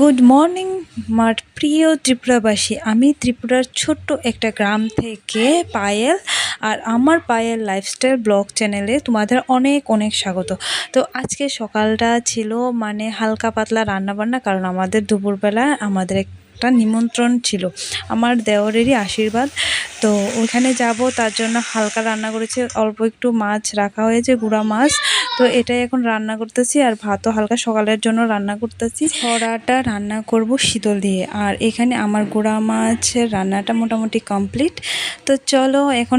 Good morning আমার প্রিয় ত্রিপুরাবাসী। আমি ত্রিপুরার ছোট্ট একটা গ্রাম থেকে পায়েল, আর আমার পায়েল লাইফস্টাইল ব্লগ চ্যানেলে তোমাদের অনেক অনেক স্বাগত। তো আজকে সকালটা ছিল মানে হালকা পাতলা রান্নাবান্না, কারণ আমাদের দুপুরবেলা আমাদের একটা নিমন্ত্রণ ছিল। আমার দেওরেরই আশীর্বাদ। তো ওইখানে যাব, তার জন্য হালকা রান্না করেছে। অল্প একটু মাছ রাখা হয়েছে, গুঁড়া মাছ। তো এটাই এখন রান্না করতেছি আর ভাতও হালকা সকালের জন্য রান্না করতেছি। ছড়াটা রান্না করব শীতল দিয়ে। আর এখানে আমার গুঁড়া মাছের রান্নাটা মোটামুটি কমপ্লিট। তো চলো এখন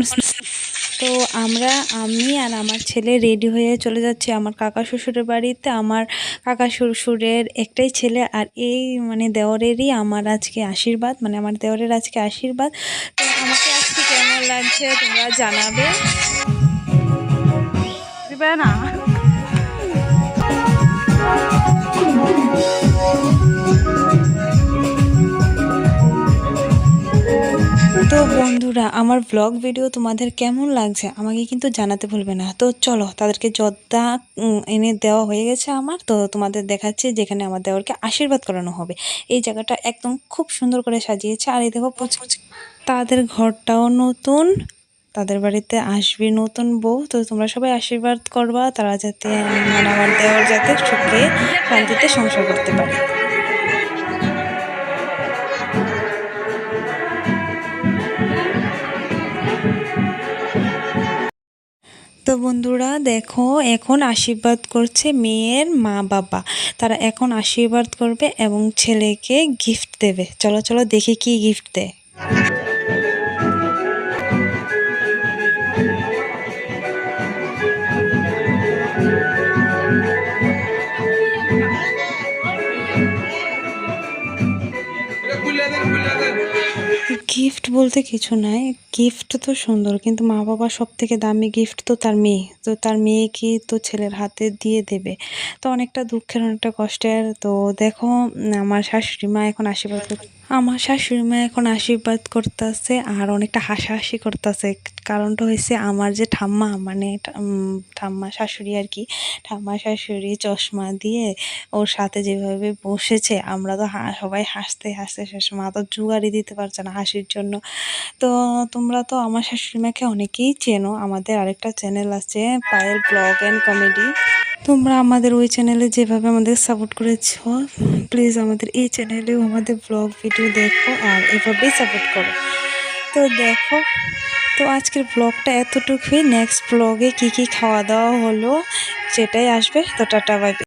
তো আমরা, আমি আর আমার ছেলে রেডি হয়ে চলে যাচ্ছি আমার কাকা শ্বশুরের বাড়িতে। আমার কাকা শ্বশুরের একটাই ছেলে আর এই মানে দেওরেরই আমার আজকে আশীর্বাদ মানে আমার দেওয়ারের আজকে আশীর্বাদ। তো আমাকে আজকে কেমন লাগছে তোমরা জানাবে। না। বন্ধুরা, আমার ব্লগ ভিডিও তোমাদের কেমন লাগছে আমাকে কিন্তু জানাতে ভুলবে না। তো চলো, তাদেরকে জর্দা এনে দেওয়া হয়ে গেছে আমার। তো তোমাদের দেখাচ্ছি যেখানে আমার দেওয়ারকে আশীর্বাদ করানো হবে। এই জায়গাটা একদম খুব সুন্দর করে সাজিয়েছে। আর এই দেখো তাদের ঘরটাও নতুন। তাদের বাড়িতে আসবে নতুন বউ। তো তোমরা সবাই আশীর্বাদ করবা, তারা যাতে আমার দেওয়ার যাতে সুখে শান্তিতে সংসার করতে পারে। তো বন্ধুরা দেখো, এখন আশীর্বাদ করছে মেয়ের মা বাবা। তারা এখন আশীর্বাদ করবে এবং ছেলেকে গিফট দেবে। চলো চলো দেখি কি গিফট দেয়। গিফট বলতে কিছু নাই। গিফট তো সুন্দর, কিন্তু মা বাবা সব থেকে দামি গিফট তো তার মেয়ে। তো তার মেয়েকে তো ছেলের হাতে দিয়ে দেবে। তো অনেকটা দুঃখের, অনেকটা কষ্টের। তো দেখো, আমার শাশুড়ি মা এখন আশীর্বাদ আমার শাশুড়ি মা এখন আশীর্বাদ করতেছে আর অনেকটা হাসাহাসি করতেছে। কারণটা হয়েছে আমার যে ঠাম্মা মানে ঠাম্মা শাশুড়ি আর কি, ঠাম্মা শাশুড়ি চশমা দিয়ে ওর সাথে যেভাবে বসেছে, আমরা তো সবাই হাসতে হাসতে শেষ, মা তো জুগারি দিতে পারছে না হাসির জন্য। তো তোমরা তো আমার শাশুড়ি মাকে অনেকেই চেনো, আমাদের আরেকটা চ্যানেল আছে পায়েল ব্লগ অ্যান্ড কমেডি। তোমরা আমাদের ওই চ্যানেলে যেভাবে আমাদের সাপোর্ট করেছ, প্লিজ আমাদের এই চ্যানেলেও আমাদের ব্লগ ভিডিও দেখো আর এভাবেই সাপোর্ট করো। তো দেখো তো আজকের ব্লগটা এতটুকুই। নেক্সট ব্লগে কি কি খাওয়া দাওয়া হলো সেটাই আসবে। তো টাটা বাই